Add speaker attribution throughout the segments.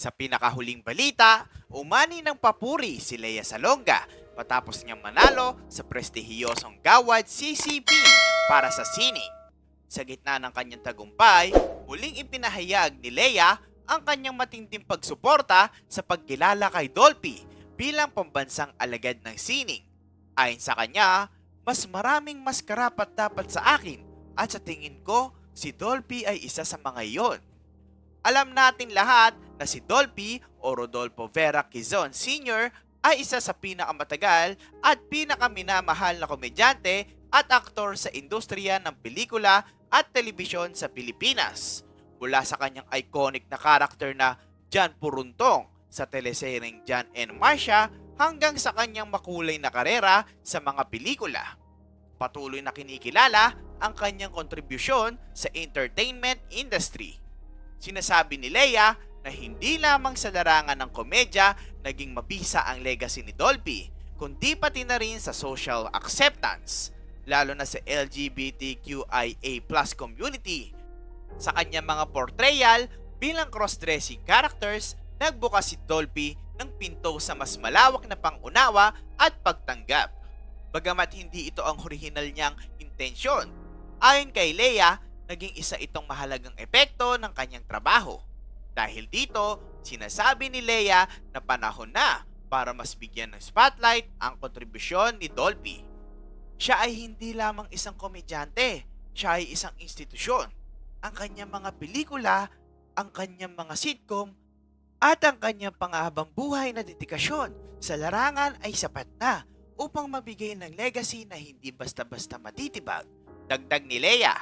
Speaker 1: Sa pinakahuling balita, umani ng papuri si Lea Salonga matapos niyang manalo sa prestihiyosong gawad CCP para sa sining. Sa gitna ng kanyang tagumpay, muling ipinahayag ni Lea ang kanyang matinding pagsuporta sa pagkilala kay Dolphy bilang pambansang alagad ng sining. Ayon sa kanya, mas maraming mas karapat dapat sa akin at sa tingin ko, si Dolphy ay isa sa mga iyon. Alam natin lahat na si Dolphy o Rodolfo Vera Quezon Sr. ay isa sa pinakamatagal at pinakaminamahal na komedyante at aktor sa industriya ng pelikula at telebisyon sa Pilipinas. Mula sa kanyang iconic na karakter na John Puruntong sa teleseryeng John and Marcia hanggang sa kanyang makulay na karera sa mga pelikula. Patuloy na kinikilala ang kanyang kontribusyon sa entertainment industry. Sinasabi ni Leia na hindi lamang sa larangan ng komedya naging mabisa ang legacy ni Dolphy, kundi pati na rin sa social acceptance, lalo na sa LGBTQIA community. Sa kanyang mga portrayal bilang cross-dressing characters, nagbukas si Dolphy ng pinto sa mas malawak na pangunawa at pagtanggap. Bagamat hindi ito ang original niyang intensyon, ayon kay Leia, naging isa itong mahalagang epekto ng kanyang trabaho. Dahil dito, sinasabi ni Leia na panahon na para mas bigyan ng spotlight ang kontribusyon ni Dolphy. Siya ay hindi lamang isang komedyante, siya ay isang institusyon. Ang kanyang mga pelikula, ang kanyang mga sitcom, at ang kanyang pangahabang buhay na dedikasyon sa larangan ay sapat na upang mabigay ng legacy na hindi basta-basta matitibag. Dagdag ni Leia,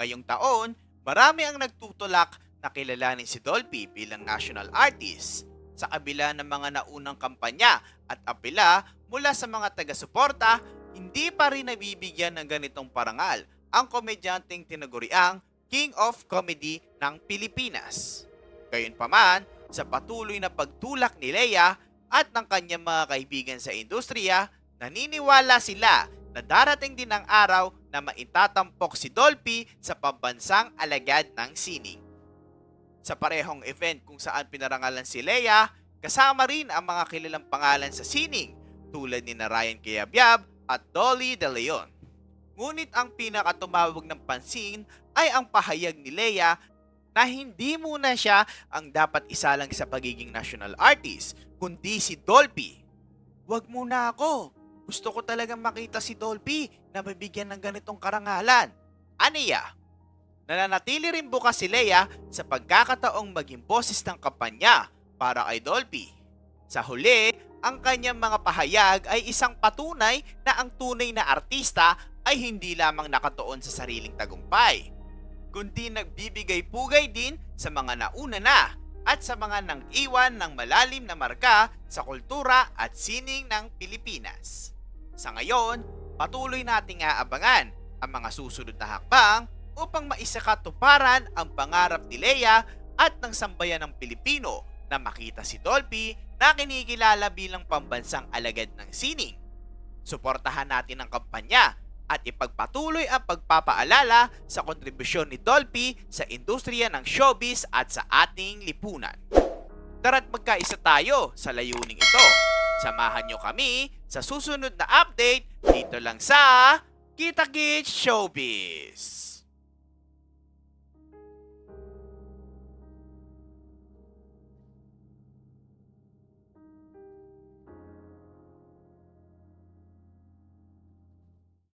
Speaker 1: Ngayong taon, marami ang nagtutulak na kilalanin si Dolphy bilang national artist. Sa kabila ng mga naunang kampanya at apela mula sa mga taga-suporta, hindi pa rin nabibigyan ng ganitong parangal ang komedyanteng tinaguriang King of Comedy ng Pilipinas. Gayunpaman, sa patuloy na pagtulak ni Leia at ng kanyang mga kaibigan sa industriya, naniniwala sila na darating din ang araw na maitatampok si Dolphy sa pambansang alagad ng sining. Sa parehong event kung saan pinarangalan si Leia, kasama rin ang mga kilalang pangalan sa sining tulad ni na Ryan Cayabyab at Dolly De Leon. Ngunit ang pinakatumawag ng pansin ay ang pahayag ni Leia na hindi muna siya ang dapat isalang sa pagiging national artist, kundi si Dolphy. Huwag muna ako. Gusto ko talagang makita si Dolphy na mabigyan ng ganitong karangalan. Aniya? Nananatili rin bukas si Leia sa pagkakataong maging boses ng kampanya para kay Dolphy. Sa huli, ang kanyang mga pahayag ay isang patunay na ang tunay na artista ay hindi lamang nakatuon sa sariling tagumpay, kundi nagbibigay pugay din sa mga nauna na at sa mga nang iwan ng malalim na marka sa kultura at sining ng Pilipinas. Sa ngayon, patuloy nating aabangan ang mga susunod na hakbang upang maisakatuparan ang pangarap ni Leia at ng sambayan ng Pilipino na makita si Dolphy na kinikilala bilang pambansang alagad ng sining. Suportahan natin ang kampanya at ipagpatuloy ang pagpapaalala sa kontribusyon ni Dolphy sa industriya ng showbiz at sa ating lipunan. Tara't magkaisa tayo sa layuning ito. Samahan nyo kami sa susunod na update dito lang sa Kita Showbiz.